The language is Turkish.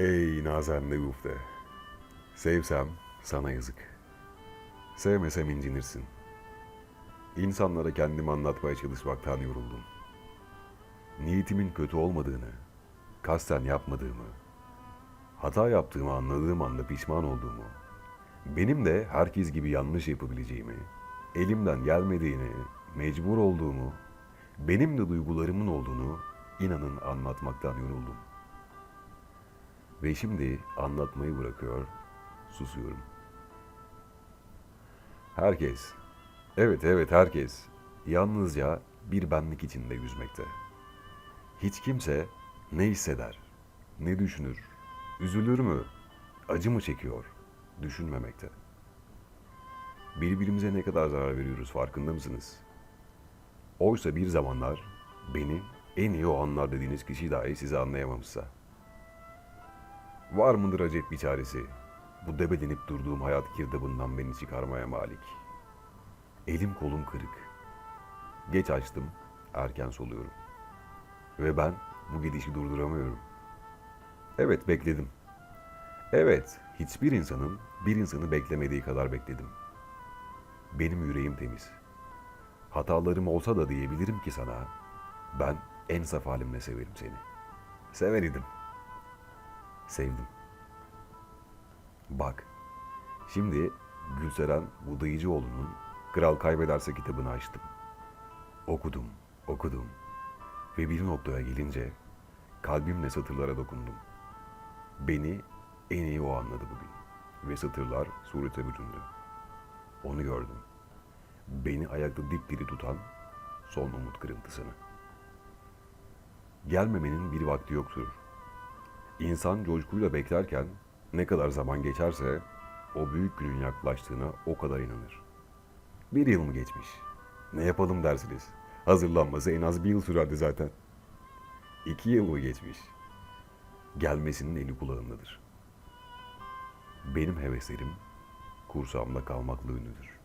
Ey nazenli ufte. Sevsem sana yazık. Sevmesem incinirsin. İnsanlara kendimi anlatmaya çalışmaktan yoruldum. Niyetimin kötü olmadığını, kasten yapmadığımı, hata yaptığımı anladığım anda pişman olduğumu, benim de herkes gibi yanlış yapabileceğimi, elimden gelmediğini, mecbur olduğumu, benim de duygularımın olduğunu inanın anlatmaktan yoruldum. Ve şimdi anlatmayı bırakıyor, susuyorum. Herkes, evet evet herkes, yalnızca bir benlik içinde yüzmekte. Hiç kimse ne hisseder, ne düşünür, üzülür mü, acı mı çekiyor, düşünmemekte. Birbirimize ne kadar zarar veriyoruz farkında mısınız? Oysa bir zamanlar beni en iyi o anlar dediğiniz kişi dahi sizi anlayamamışsa. Var mıdır acep bir çaresi? Bu debelenip durduğum hayat girdabından beni çıkarmaya malik. Elim kolum kırık. Geç açtım, erken soluyorum. Ve ben bu gidişi durduramıyorum. Evet bekledim. Evet, hiçbir insanın bir insanı beklemediği kadar bekledim. Benim yüreğim temiz. Hatalarım olsa da diyebilirim ki sana, ben en saf halimle severim seni. Sever idim. Sevdim. Bak, şimdi Gülseren Budayıcıoğlu'nun Kral Kaybederse kitabını açtım. Okudum, okudum. Ve bir noktaya gelince kalbimle satırlara dokundum. Beni en iyi o anladı bugün. Ve satırlar surete büründü. Onu gördüm. Beni ayakta dipdiri tutan son umut kırıntısını. Gelmemenin bir vakti yoktur. İnsan coşkuyla beklerken ne kadar zaman geçerse o büyük günün yaklaştığına o kadar inanır. Bir yıl mı geçmiş? Ne yapalım dersiniz? Hazırlanması en az bir yıl sürerdi zaten. İki yıl mı geçmiş? Gelmesinin eli kulağındadır. Benim heveslerim kursağımda kalmakla ünlüdür.